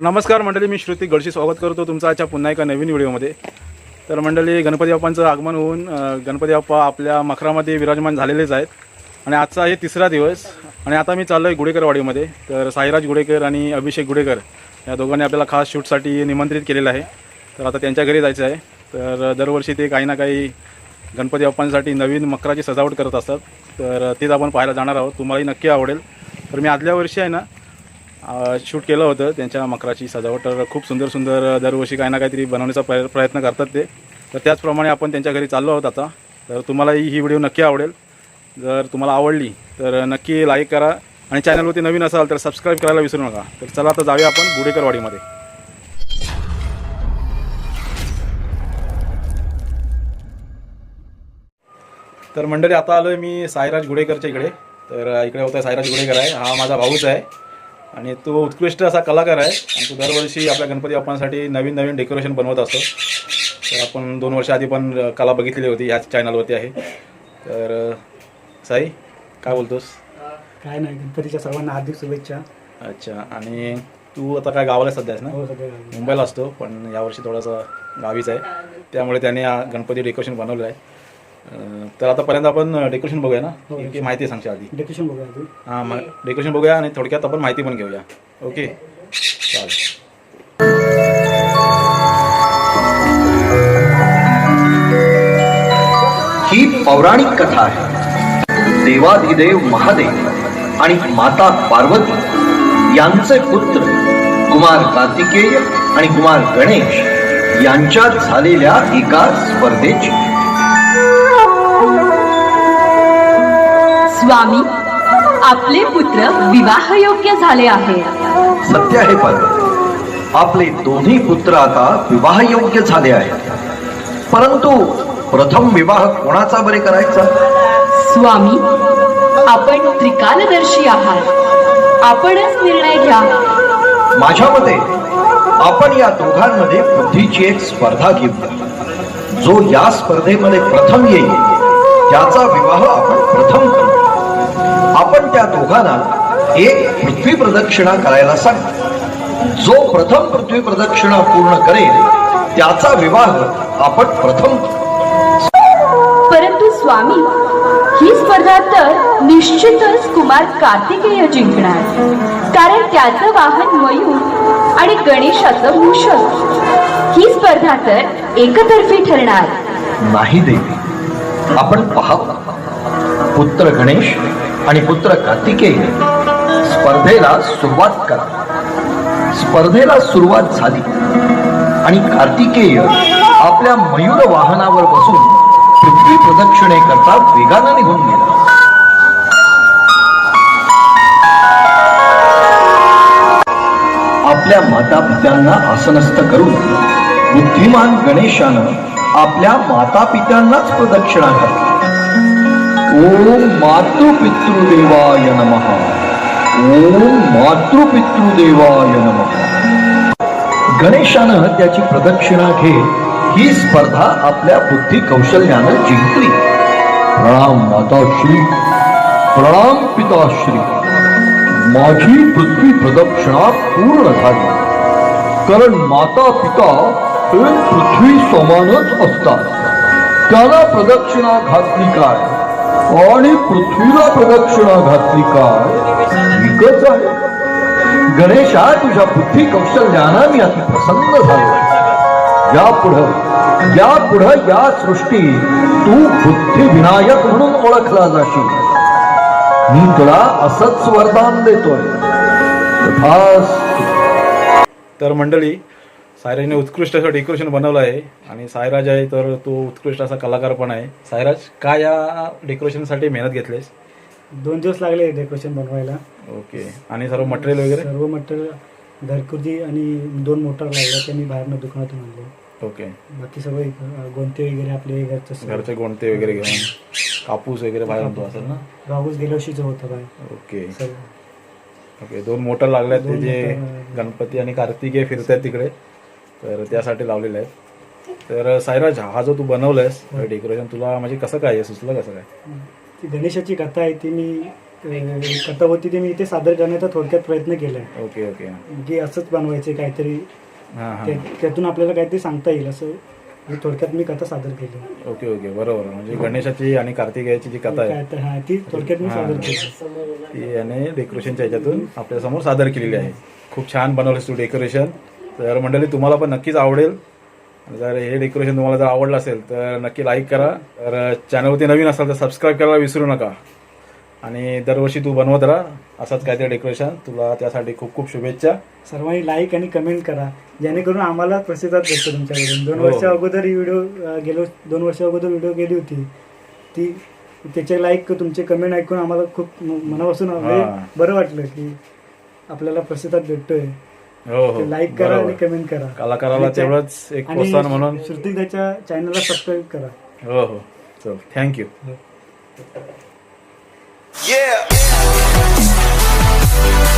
नमस्कार मंडळी मी श्रुती गडशी स्वागत करतो तुमचं आजच्या पुन्हा एका नवीन व्हिडिओमध्ये. तर मंडळी गणपती बाप्पांचं आगमन होऊन गणपती बाप्पा आपल्या मखरामध्ये विराजमान झालेलेच आहेत. आणि आजचा हे तिसरा दिवस. आणि आता मी चाललो आहे गुडेकरवाडीमध्ये. तर साईराज गुडेकर आणि अभिषेक गुडेकर या दोघांनी आपल्याला खास शूटसाठी निमंत्रित केलेलं आहे. तर आता त्यांच्या घरी जायचं आहे. तर दरवर्षी ते काही ना काही गणपती बाप्पांसाठी नवीन मकराची सजावट करत असतात. तर तेच आपण पाहायला जाणार आहोत. तुम्हालाही नक्की आवडेल. तर मी आदल्या वर्षी आहे ना शूट केलं होतं. त्यांच्या मकराची सजावट तर खूप सुंदर सुंदर दरवर्षी काही ना काहीतरी बनवण्याचा प्रय प्रयत्न करतात ते. तर त्याचप्रमाणे आपण त्यांच्या घरी चाललो आहोत आता. तर तुम्हालाही ही व्हिडिओ नक्की आवडेल. जर तुम्हाला आवडली तर नक्की लाईक करा. आणि चॅनलवरती नवीन असाल तर सबस्क्राईब करायला विसरू नका. तर चला आता जाऊया आपण गुडेकरवाडीमध्ये तर मंडळी आता आलो आहे मी साईराज गुडेकरच्या इकडे. तर इकडे होता साईराज गुडेकर आहे. हा माझा भाऊच आहे. आणि तो उत्कृष्ट असा कलाकार आहे. आणि तो दरवर्षी आपल्या गणपती बाप्पांसाठी नवीन नवीन डेकोरेशन बनवत असतो. तर आपण दोन वर्ष आधी पण कला बघितलेली होती. ह्याच चॅनलवरती आहे. तर साई काय बोलतोस? काय नाही. गणपतीच्या सर्वांना हार्दिक शुभेच्छा. अच्छा. आणि तू आता काय गावाला सध्या आहेस ना? हो सगळे गावी. मुंबईला असतो पण यावर्षी थोडासा गावीच आहे. त्यामुळे त्याने हा गणपती डेकोरेशन बनवलं आहे. तर आतापर्यंत आपण डेकोरेशन बघूया ना. हो. की माहिती सांगशील आधी. डेकोरेशन बघूया हां मग डेकोरेशन बघूया आणि थोडक्यात आपण माहिती पण घेऊया. ओके चालेल. ही पौराणिक कथा आहे. देवाधिदेव महादेव आणि माता पार्वती यांचे पुत्र कुमार कार्तिकेय आणि कुमार गणेश यांच्यात झालेल्या एका स्पर्धेची स्वामी आपले पुत्र विवाहयोग्य झाले आहेत. सत्य आहे पार्वती. आपले दोन्ही पुत्र आता विवाहयोग्य झाले आहेत. परंतु प्रथम विवाह कोणाचा बरे करायचा? स्वामी आपण त्रिकालदर्शी आहात. आपणच निर्णय घ्या. माझ्या मते आपण या दोघांमध्ये बुद्धीची एक स्पर्धा घेऊया. जो या स्पर्धेमध्ये प्रथम येईल त्याचा विवाह आपण प्रथम त्या दोघांना एक पृथ्वी प्रदक्षिणा करायला सांग. जो प्रथम पृथ्वी प्रदक्षिणा पूर्ण करेल त्याचा विवाह आपण प्रथम. परंतु स्वामी ही स्पर्धा तर निश्चितच कुमार कार्तिकेय जिंकणार. कारण त्याचं वाहन मयूर आणि गणेशाचं मूषक ही स्पर्धा तर एकतर्फी ठरणार. नाही देवी. आपण पहा. पुत्र गणेश आणि पुत्र कार्तिकेय स्पर्धेला सुरुवात करा. स्पर्धेला सुरुवात झाली. आणि कार्तिकेय आपल्या मयूर वाहनावर बसून पृथ्वी प्रदक्षिणे करता वेगानं निघून गेला. आपल्या माता पित्यांना आसनस्थ करून बुद्धिमान गणेशानं आपल्या माता पित्यांनाच प्रदक्षिणा घातली ओम मातृपितृदेवाय नमः। ओम मातृपितृदेवाय नमः। गणेशानं त्याची प्रदक्षिणा घेत ही स्पर्धा आपल्या बुद्धी कौशल्यानं जिंकली. प्रणाम माताश्री प्रणाम पिताश्री. माझी पृथ्वी प्रदक्षिणा पूर्ण झाली. कारण माता पिता हे पृथ्वी समानच असतात. त्याला प्रदक्षिणा घातली काय? आणि पृथ्वीला प्रदक्षिणा घातली काय? विकत आहे. गणेशा तुझ्या बुद्धी कौशल्यानं मी अति प्रसन्न झालो या पुढं या पुढं या सृष्टी तू बुद्धी विनायक म्हणून ओळखला जाशील. मी तुला असंच वरदान देतोय. तर मंडळी सायराजने उत्कृष्ट असं डेकोरेशन बनवलं आहे आणि सायराज आहे तर तो उत्कृष्ट असा कलाकार पण आहे. सायराज काय या डेकोरेशनसाठी मेहनत घेतलीस? दोन दिवस लागले डेकोरेशन बनवायला. ओके. आणि सर्व मटेरियल वगैरे? सर्व मटेरियल घरगुती आणि दोन मोटर लागल्या ते मी बाहेरनं दुकानातून आणले. ओके. बाकी सगळं गोंते वगैरे आपले घरचं. घरचे गोणते वगैरे घेऊन. कापूस वगैरे बाहेर आणतो असेल ना? गावच गेल्या वर्षीचं होतं बाहेर. ओके. ओके दोन मोटर लागले आहेत ते जे. गणपती आणि कार्तिकेय फिरतात तिकडे. तर त्यासाठी लावलेले आहेत. तर सायराज हा जो तू बनवलंयस डेकोरेशन तुला म्हणजे कसं काय सुचलं कसं काय? ती गणेशाची कथा आहे ती मी कथा होती ती मी इथे सादर करण्याचा थोडक्यात प्रयत्न केला आहे ओके ओके. की असंच बनवायचे काहीतरी हां हां. त्या- त्यातून आपल्याला काहीतरी सांगता येईल असं थोडक्यात मी कथा सादर केली. Okay okay. बरोबर. म्हणजे गणेशाची आणि कार्तिकेयाची जी कथा आहे काय तर हा ती थोडक्यात मी सादर. केली. ती याने डेकोरेशनच्या ह्याच्यातून आपल्यासमोर सादर केलेली आहे. खूप छान बनवलंस तू डेकोरेशन तर मंडळी तुम्हाला पण नक्कीच आवडेल. जर हे डेकोरेशन तुम्हाला जर आवडलं असेल तर नक्की लाईक करा. तर चॅनलवरती नवीन असाल तर सबस्क्राईब करायला विसरू नका. आणि दरवर्षी तू बनवत राहा. असंच काहीतरी डेकोरेशन तुला त्यासाठी खूप खूप शुभेच्छा. सर्वांनी लाईक आणि कमेंट करा. जेणेकरून आम्हाला प्रतिसाद भेटतो तुमच्याकडून. दोन हो. वर्ष अगोदर ही व्हिडिओ गेलो दोन वर्ष अगोदर व्हिडिओ गेली होती. ती त्याचे लाईक तुमचे कमेंट ऐकून आम्हाला खूप मनापासून म्हणजे. बरं वाटलं की आपल्याला प्रतिसाद भेटतोय. हो हो. लाईक करा आणि. कमेंट करा. कलाकाराला तेवढंच एक प्रोत्साहन म्हणून श्रुती त्याच्या चॅनलला सबस्क्राईब करा. हो हो. चल थँक्यू Yeah.